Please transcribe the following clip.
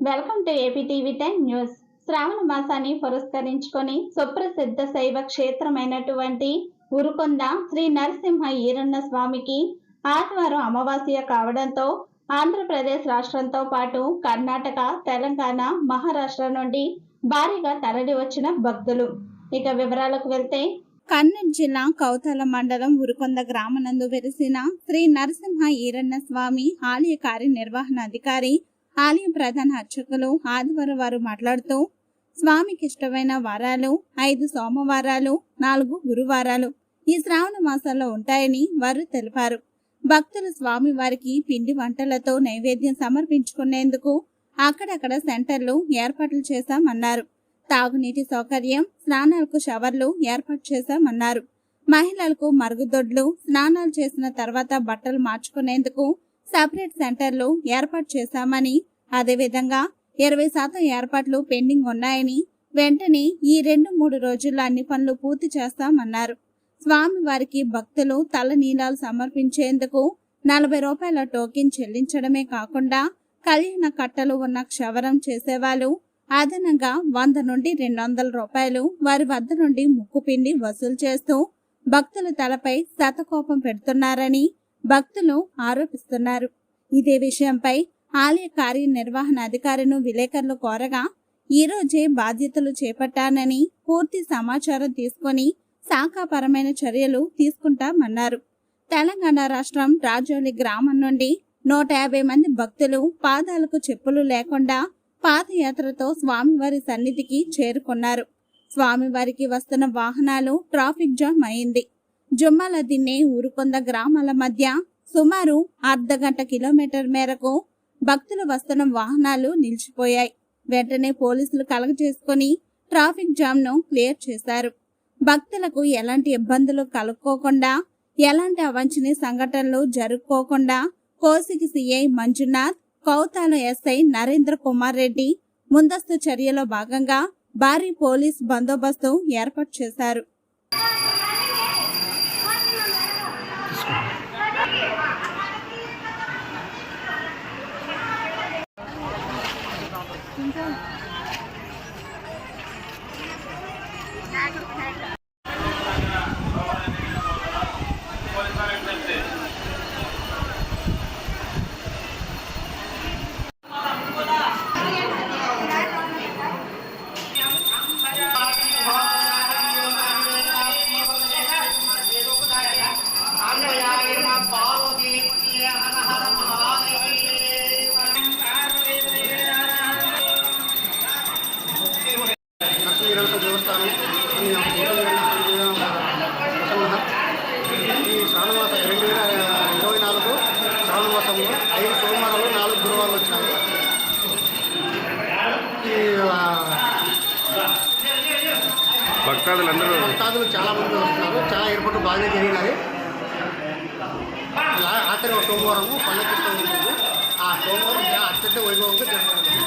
Welcome to AP TV ten news. శ్రావణ మాసాన్ని పురస్కరించుకొని సుప్రసిద్ధ శైవ క్షేత్రమైనటువంటి ఉరుకొంద శ్రీ నరసింహ ఈరన్న స్వామికి ఆదివారం అమావాస్య కావడంతో ఆంధ్రప్రదేశ్ రాష్ట్రంతో పాటు కర్ణాటక తెలంగాణ మహారాష్ట్ర నుండి భారీగా తరలి వచ్చిన భక్తులు. ఇక వివరాలకు వెళ్తే కర్నూలు జిల్లా కౌతల మండలం ఉరుకొంద గ్రామనందు వెలిసిన శ్రీ నరసింహ ఈరన్న స్వామి ఆలయ కార్యనిర్వహణాధికారి ఆలయం ప్రధాన అర్చకులు ఆదివారం వారు మాట్లాడుతూ స్వామికి ఇష్టమైన వారాలు ఐదు సోమవారాలు నాలుగు గురువారాలు ఈ శ్రావణ మాసంలో ఉంటాయని వారు తెలిపారు. భక్తులు స్వామి వారికి పిండి వంటలతో నైవేద్యం సమర్పించుకునేందుకు అక్కడక్కడ సెంటర్లు ఏర్పాట్లు చేశామన్నారు. తాగునీటి సౌకర్యం స్నానాలకు షవర్లు ఏర్పాటు చేశామన్నారు. మహిళలకు మరుగుదొడ్లు స్నానాలు చేసిన తర్వాత బట్టలు మార్చుకునేందుకు సపరేట్ సెంటర్లు ఏర్పాటు చేశామని అదేవిధంగా ఇరవై శాతం ఏర్పాట్లు పెండింగ్ ఉన్నాయని వెంటనే ఈ రెండు మూడు రోజుల్లో అన్ని పనులు పూర్తి చేస్తామన్నారు. స్వామి వారికి భక్తులు తల నీలాలు సమర్పించేందుకు నలభై రూపాయల టోకెన్ చెల్లించడమే కాకుండా కళ్యాణ కట్టలు ఉన్న క్షవరం చేసేవాళ్ళు అదనంగా వంద నుండి రెండు వందల రూపాయలు వారి వద్ద నుండి ముక్కుపిండి వసూలు చేస్తూ భక్తుల తలపై శతకోపం పెడుతున్నారని భక్తులు ఆరోపిస్తున్నారు. ఇదే విషయంపై ఆలయ కార్యనిర్వహణ అధికారిను విలేకరులు కోరగా ఈ రోజే బాధ్యతలు చేపట్టానని పూర్తి సమాచారం తీసుకొని శాఖాపరమైన చర్యలు తీసుకుంటామన్నారు. తెలంగాణ రాష్ట్రం రాజోలి గ్రామం నుండి నూట యాభై మంది భక్తులు పాదాలకు చెప్పులు లేకుండా పాదయాత్రతో స్వామివారి సన్నిధికి చేరుకున్నారు. స్వామివారికి వస్తున్న వాహనాలు ట్రాఫిక్ జామ్ అయింది. జుమ్మల దిన్నే ఊరుకొంద గ్రామాల మధ్య సుమారు అర్ధ గంట కిలోమీటర్ మేరకు భక్తులు వస్తున్న వాహనాలు నిలిచిపోయాయి. వెంటనే పోలీసులు కలగ చేసుకుని ట్రాఫిక్ జామ్ను క్లియర్ చేశారు. భక్తులకు ఎలాంటి ఇబ్బందులు కలుక్కోకుండా ఎలాంటి అవంచనీయ సంఘటనలు జరుపుకోకుండా కోసికి సిఐ మంజునాథ్ కౌతాల ఎస్ఐ నరేంద్ర కుమార్ రెడ్డి ముందస్తు చర్యలో భాగంగా భారీ పోలీస్ బందోబస్తు ఏర్పాటు చేశారు. I go to the hairdresser. ఈ శ్రావణమాసం రెండు వేల ఇరవై నాలుగు శ్రావణమాసంలో ఐదు సోమవారాలు నాలుగు గురువారాలు వచ్చాయి ఈ ఆ, భక్తాదులందరూ భక్తాదులు చాలా మంది వస్తున్నారు. చాలా ఏర్పాట్లు బాగానే జరిగినాయి. ఆఖరి సోమవారము పల్లె ఉంటుంది ఆ సోమవారం అత్యంత వైభవంగా జరుగుతుంది